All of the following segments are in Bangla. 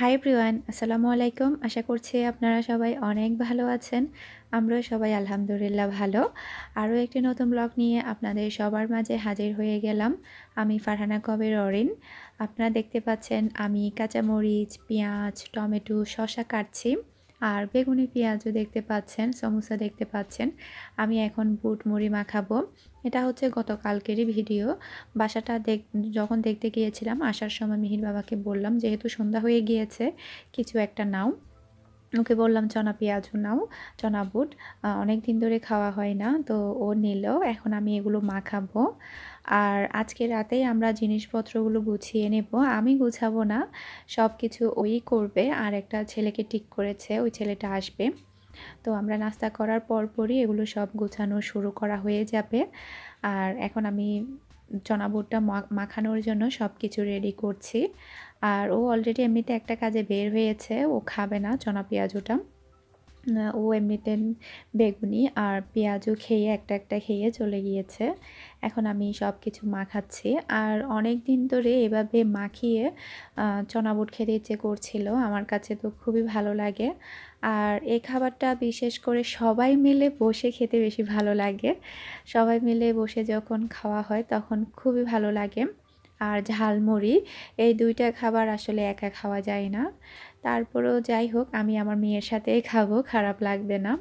হাই প্রিয়ান আসসালামু আলাইকুম। আশা করছি আপনারা সবাই অনেক ভালো আছেন। আমরা সবাই আলহামদুলিল্লাহ ভালো। আরও একটি নতুন ব্লগ নিয়ে আপনাদের সবার মাঝে হাজির হয়ে গেলাম। আমি ফারহানা কবির অরিন। আপনারা দেখতে পাচ্ছেন আমি কাঁচামরিচ, পেঁয়াজ, টমেটো শশা কাটছি। আর বেগুনি পেঁয়াজও দেখতে পাচ্ছেন, সমোসা দেখতে পাচ্ছেন। আমি এখন বুট মুড়ি মাখাবো। এটা হচ্ছে গতকালকেরই ভিডিও। বাসাটা দেখ, যখন দেখতে গিয়েছিলাম, আসার সময় মিহির বাবাকে বললাম, যেহেতু সন্ধ্যা হয়ে গিয়েছে, কিছু একটা নাও। ওকে বললাম, চনা পেঁয়াজও নাও, চনা বুট। অনেক দিন ধরে খাওয়া হয় না, তো ও নিল। এখন আমি এগুলো মাখাবো। আর আজকে রাতেই আমরা জিনিসপত্রগুলো গুছিয়ে নেব। আমি গুছাবো না সব কিছু ওই করবে আর একটা ছেলেকে ঠিক করেছে, ওই ছেলেটা আসবে। তো আমরা নাস্তা করার পরপরই এগুলো সব গোছানো শুরু করা হয়ে যাবে। আর এখন আমি চনা বুটটা মাখানোর জন্য সব কিছু রেডি করছি। আর ও অলরেডি এমনিতে একটা কাজে বের হয়েছে, ও খাবে না চনা পেঁয়াজুটা। ও এমনিতে বেগুনি আর পেঁয়াজও খেয়ে একটা একটা খেয়ে চলে গিয়েছে। এখন আমি সব কিছু মাখাচ্ছি। আর অনেক দিন ধরে এভাবে মাখিয়ে চনাবুট খেতে ইচ্ছে করছিল। আমার কাছে তো খুবই ভালো লাগে। আর এই খাবারটা বিশেষ করে সবাই মিলে বসে খেতে বেশি ভালো লাগে। সবাই মিলে বসে যখন খাওয়া হয় তখন খুবই ভালো লাগে। আর ঝালমুড়ি, এই দুইটা খাবার আসলে একা খাওয়া যায় না। তারপরেও যাই হোক, আমি আমার মেয়ের সাথেই খাব, খারাপ লাগবে না।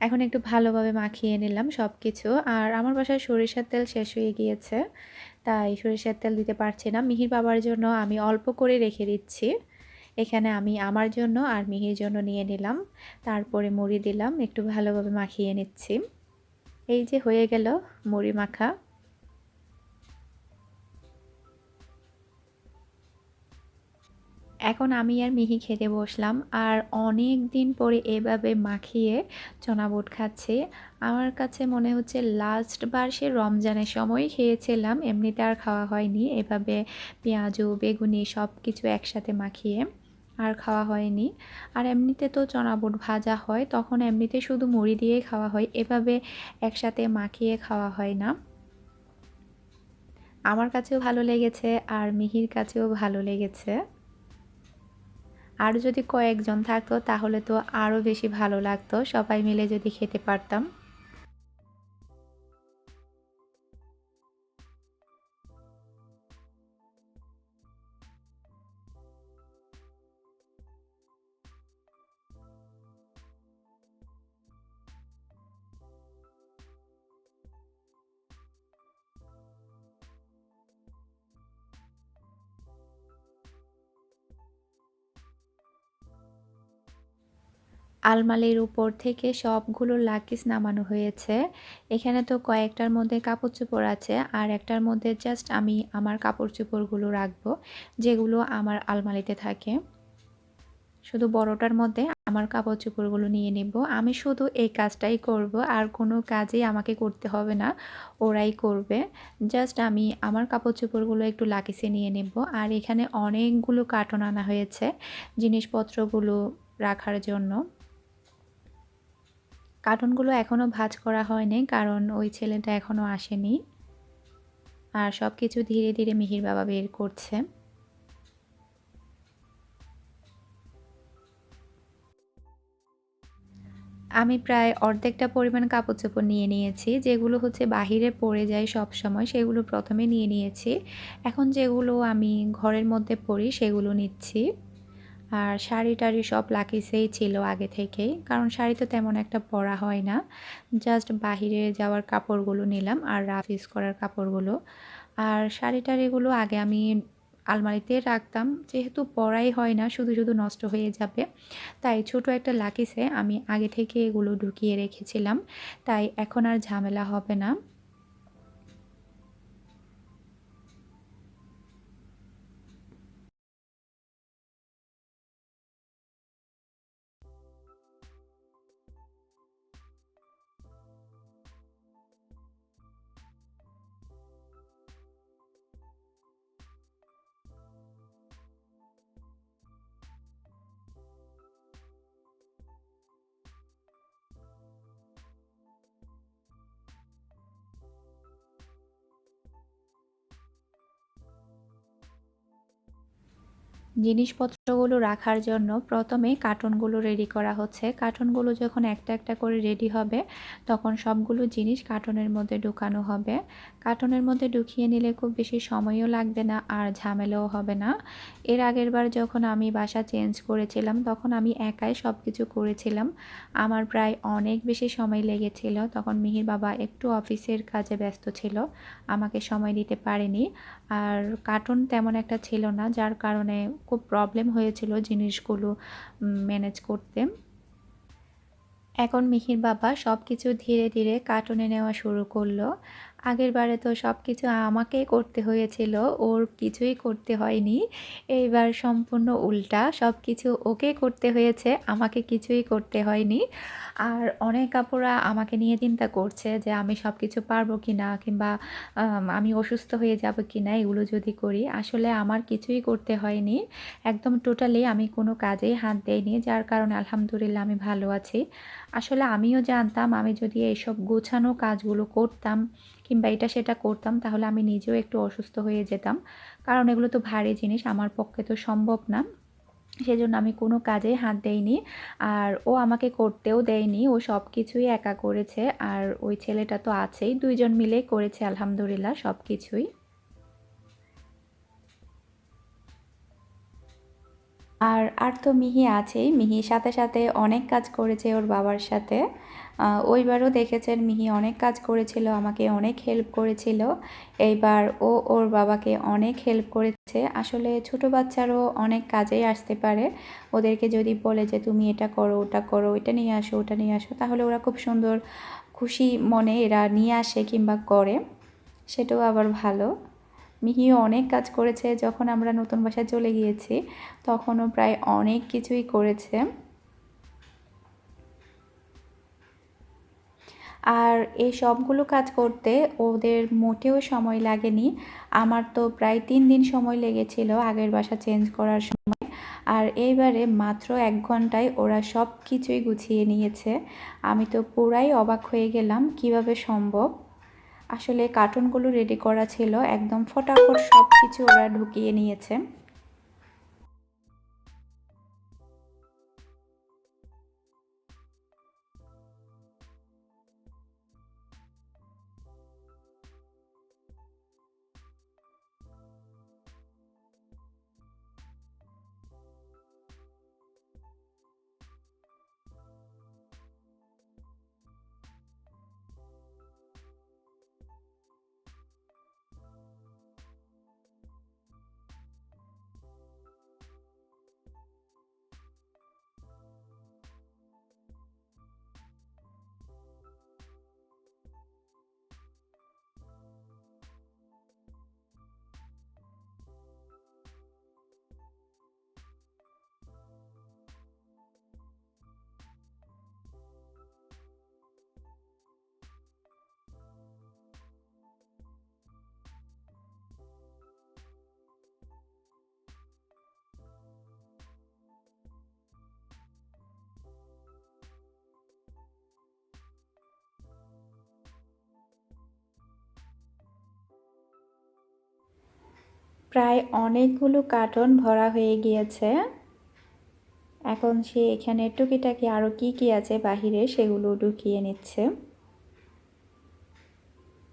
এখন একটু ভালোভাবে মাখিয়ে নিলাম সব কিছু আর আমার বাসায় সরিষার তেল শেষ হয়ে গিয়েছে, তাই সরিষার তেল দিতে পারছি না। মিহির বাবার জন্য আমি অল্প করে রেখে দিচ্ছি। এখানে আমি আমার জন্য আর মিহির জন্য নিয়ে নিলাম। তারপরে মুড়ি দিলাম, একটু ভালোভাবে মাখিয়ে নিচ্ছি। এই যে হয়ে গেল মুড়ি মাখা। এখন আমি আর মিহি খেতে বসলাম আর অনেক দিন পরে এভাবে মাখিয়ে চনা বুট খাচ্ছে। আমার কাছে মনে হচ্ছে লাস্ট বার সে রমজানের সময় খেয়েছিলাম, এমনিতে আর খাওয়া হয়নি। এভাবে পেঁয়াজু, বেগুনি সব কিছু একসাথে মাখিয়ে আর খাওয়া হয়নি। আর এমনিতে তো চনা বুট ভাজা হয়, তখন এমনিতে শুধু মুড়ি দিয়েই খাওয়া হয়। এভাবে একসাথে মাখিয়ে খাওয়া হয় না। আমার কাছেও ভালো লেগেছে আর মিহির কাছেও ভালো লেগেছে। আর যদি কয়েকজন থাকতো তাহলে তো আরও বেশি ভালো লাগতো। সবাই মিলে যদি খেতে পারতাম। আলমারির উপর থেকে সবগুলো লাকিস নামানো হয়েছে। এখানে তো কয়েকটার মধ্যে কাপড় চোপড় আছে, আর একটার মধ্যে জাস্ট আমি আমার কাপড় চোপড়গুলো রাখব, যেগুলো আমার আলমারিতে থাকে। শুধু বড়টার মধ্যে আমার কাপড় চোপড়গুলো নিয়ে নেব। আমি শুধু এই কাজটাই করব, আর কোনো কাজই আমাকে করতে হবে না, ওরাই করবে। জাস্ট আমি আমার কাপড় চোপড়গুলো একটু লাকিসে নিয়ে নেব, আর এখানে অনেকগুলো কার্টন আনা হয়েছে জিনিসপত্রগুলো রাখার জন্য। কার্টুনগুলো এখনও ভাজ করা হয়নি, কারণ ওই ছেলেটা এখনও আসেনি। আর সব কিছু ধীরে ধীরে মিহির বাবা বের করছে। আমি প্রায় অর্ধেকটা পরিমাণ কাপড় চোপড় নিয়ে নিয়েছি, যেগুলো হচ্ছে বাহিরে পড়ে যায় সব সময় সেগুলো প্রথমে নিয়ে নিয়েছি। এখন যেগুলো আমি ঘরের মধ্যে পরি, সেগুলো নিচ্ছি। আর শাড়ি টাড়ি সব লাকিসেই ছিল আগে থেকেই, কারণ শাড়ি তো তেমন একটা পরা হয় না। জাস্ট বাহিরে যাওয়ার কাপড়গুলো নিলাম আর রাফ ইউজ করার কাপড়গুলো। আর শাড়ি টাড়িগুলো আগে আমি আলমারিতে রাখতাম, যেহেতু পরাই হয় না, শুধু শুধু নষ্ট হয়ে যাবে। তাই ছোট একটা লাকিসে আমি আগে থেকে এগুলো ঢুকিয়ে রেখেছিলাম, তাই এখন আর ঝামেলা হবে না। জিনিসপত্রগুলো রাখার জন্য প্রথমে কার্টুনগুলো রেডি করা হচ্ছে। কার্টুনগুলো যখন একটা একটা করে রেডি হবে, তখন সবগুলো জিনিস কার্টনের মধ্যে ঢুকানো হবে। কার্টনের মধ্যে ঢুকিয়ে নিলে খুব বেশি সময়ও লাগবে না আর ঝামেলাও হবে না। এর আগের বার যখন আমি বাসা চেঞ্জ করেছিলাম, তখন আমি একাই সব কিছু করেছিলাম। আমার প্রায় অনেক বেশি সময় লেগেছিল। তখন মিহির বাবা একটু অফিসের কাজে ব্যস্ত ছিল, আমাকে সময় দিতে পারেনি। আর কার্টুন তেমন একটা ছিল না, যার কারণে খুব প্রবলেম হয়েছিল জিনিসগুলো ম্যানেজ করতে। এখন মিহির বাবা সব কিছু ধীরে ধীরে কার্টুনে নেওয়া শুরু করল। আগের বারে তো সব কিছু আমাকেই করতে হয়েছিল, ওর কিছুই করতে হয়নি। এইবার সম্পূর্ণ উল্টা সব কিছু ওকে করতে হয়েছে, আমাকে কিছুই করতে হয়নি। আর অনেক কাপড়া আমাকে নিয়ে চিন্তা করছে যে আমি সব কিছু পারব কি না কিংবা, আমি অসুস্থ হয়ে যাব কি না এগুলো যদি করি। আসলে আমার কিছুই করতে হয়নি। একদম টোটালি আমি কোনো কাজেই হাত দেইনি, যার কারণে আলহামদুলিল্লাহ আমি ভালো আছি। আসলে আমিও জানতাম, আমি যদি এইসব গোছানো কাজগুলো করতাম কিংবা এটা সেটা করতাম, তাহলে আমি নিজেও একটু অসুস্থ হয়ে যেতাম। কারণ এগুলো তো ভারী জিনিস, আমার পক্ষে তো সম্ভব না। সেজন্য আমি কোনো কাজে হাত দেইনি আর ও আমাকে করতেও দেয়নি, ও সব কিছুই একা করেছে আর ওই ছেলেটা তো আছেই, দুইজন মিলে করেছে, আলহামদুলিল্লাহ সব কিছুই আর আর তো মিহি আছেই। মিহি সাথে সাথে অনেক কাজ করেছে ওর বাবার সাথে। ওইবারও দেখেছেন মিহি অনেক কাজ করেছিল, আমাকে অনেক হেল্প করেছিল। এইবার ও ওর বাবাকে অনেক হেল্প করেছে। আসলে ছোট বাচ্চারও অনেক কাজেই আসতে পারে। ওদেরকে যদি বলে যে, তুমি এটা করো, ওটা করো এটা নিয়ে আসো, ওটা নিয়ে আসো, তাহলে ওরা খুব সুন্দর খুশি মনে এরা নিয়ে আসে কিংবা করে। সেটাও আবার ভালো। মিহিও অনেক কাজ করেছে যখন আমরা নতুন বাসায় চলে গিয়েছি, তখনও প্রায় অনেক কিছুই করেছে। আর এই সবগুলো কাজ করতে ওদের মোটেও সময় লাগেনি। আমার তো প্রায় তিন দিন সময় লেগেছিল আগের বাসা চেঞ্জ করার সময়। আর এইবারে মাত্র এক ঘন্টায় ওরা সব কিছুই গুছিয়ে নিয়েছে। আমি তো পুরাই অবাক হয়ে গেলাম কীভাবে সম্ভব। আসলে কার্টুনগুলো রেডি করা ছিল একদম ফটাফট সব কিছু ওরা ঢুকিয়ে নিয়েছে। প্রায় অনেকগুলো কার্টন ভরা হয়ে গিয়েছে। এখন সে এখানে টুকিটাকি আরও কি কি আছে বাহিরে সেগুলো ঢুকিয়ে নিচ্ছে।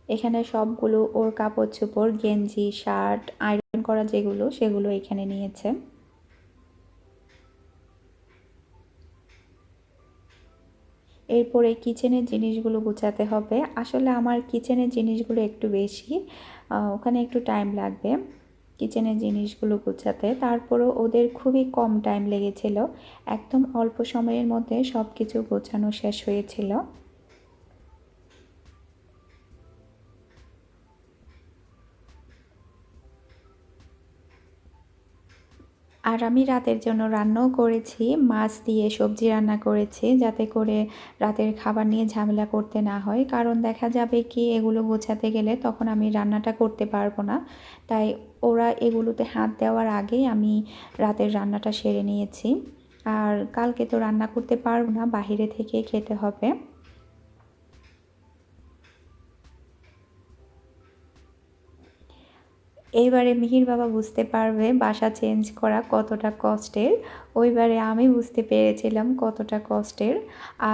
এখানে সবগুলো ওর কাপড় চোপড়, গেঞ্জি, শার্ট, আয়রন করা যেগুলো সেগুলো এখানে নিয়েছে। এরপরে কিচেনের জিনিসগুলো গুছাতে হবে। আসলে আমার কিচেনের জিনিসগুলো একটু বেশি ওখানে একটু টাইম লাগবে। কিচেনের জিনিসগুলো গুছাতে। তারপরও ওদের খুবই কম টাইম লেগেছিল। একদম অল্প সময়ের মধ্যে সব কিছু গোছানো শেষ হয়েছিল। আর আমি রাতের জন্য রান্নাও করেছি, মাছ দিয়ে সবজি রান্না করেছি যাতে করে রাতের খাবার নিয়ে ঝামেলা করতে না হয়। কারণ দেখা যাবে কি, এগুলো গোছাতে গেলে তখন আমি রান্নাটা করতে পারব না। তাই ওরা এগুলোতে হাত দেওয়ার আগেই আমি রাতের রান্নাটা সেরে নিয়েছি। আর কালকে তো রান্না করতে পারব না, বাহিরে থেকে খেতে হবে। এইবারে মিহির বাবা বুঝতে পারবে বাসা চেঞ্জ করা কতটা কষ্টের। ওইবারে আমি বুঝতে পেরেছিলাম কতটা কষ্টের।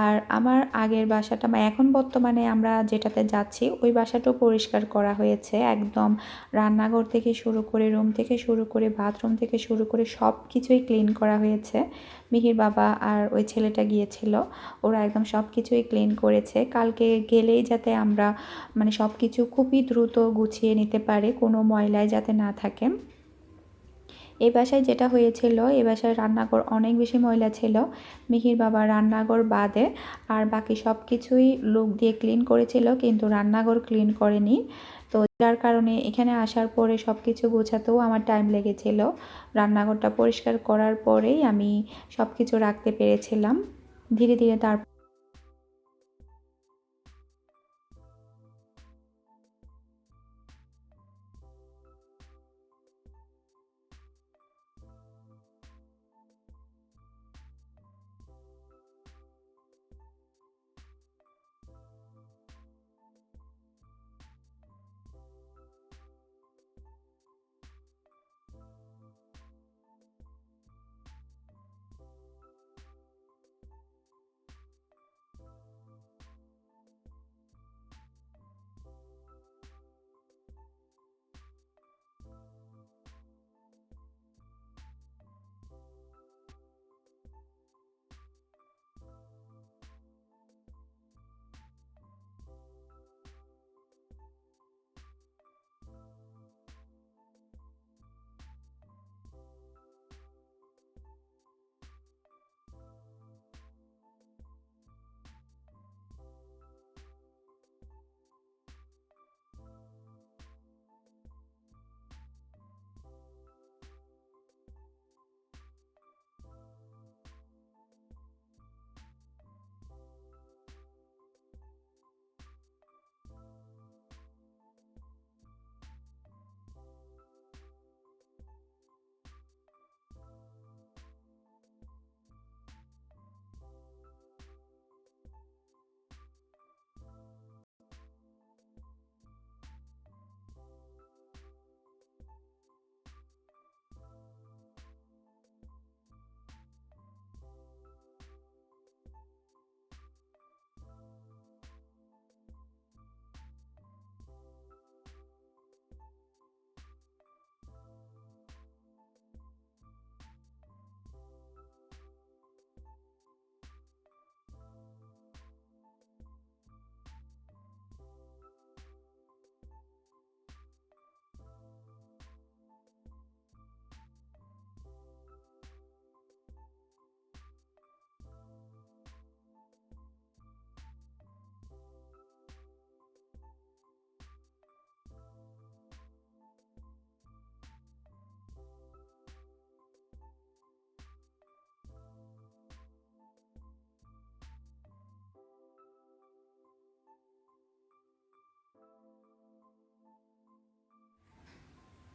আর আমার আগের বাসাটা মানে এখন বর্তমানে আমরা যেটাতে যাচ্ছি, ওই বাসাটাও পরিষ্কার করা হয়েছে একদম। রান্নাঘর থেকে শুরু করে রুম থেকে শুরু করে বাথরুম থেকে শুরু করে সব কিছুই ক্লিন করা হয়েছে। মিহির বাবা আর ওই ছেলেটা গিয়েছিল, ওরা একদম সব কিছুই ক্লিন করেছে। কালকে গেলেই যাতে আমরা মানে সব কিছু খুবই দ্রুত গুছিয়ে নিতে পারে, কোনো ময়লায় যাতে না থাকে। এই বাসায় যেটা হয়েছিল এই বাসায় রান্নাঘর অনেক বেশি ময়লা ছিল। মিহির বাবা রান্নাঘর বাদে আর বাকি সব কিছুই লোক দিয়ে ক্লিন করেছিল, কিন্তু রান্নাঘর ক্লিন করেনি। তো যার কারণে এখানে আসার পরে সব কিছু গোছাতেও আমার টাইম লেগেছিল। রান্নাঘরটা পরিষ্কার করার পরেই আমি সব কিছু রাখতে পেরেছিলাম। ধীরে ধীরে তার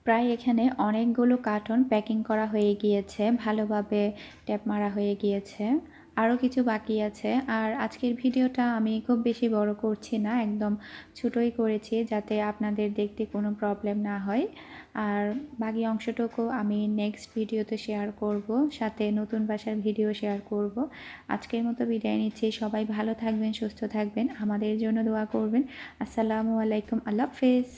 প্রায় এখানে অনেকগুলো কার্টন প্যাকিং করা হয়ে গিয়েছে, ভালোভাবে ট্যাপ মারা হয়ে গিয়েছে। আরও কিছু বাকি আছে। আর আজকের ভিডিওটা আমি খুব বেশি বড় করছি না, একদম ছোটোই করেছি যাতে আপনাদের দেখতে কোনো প্রবলেম না হয়। আর বাকি অংশটুকু আমি নেক্সট ভিডিওতে শেয়ার করব, সাথে নতুন বাসার ভিডিও শেয়ার করব। আজকের মতো বিদায় নিচ্ছি। সবাই ভালো থাকবেন, সুস্থ থাকবেন। আমাদের জন্য দোয়া করবেন। আসসালামু আলাইকুম। আল্লাহ হাফেজ।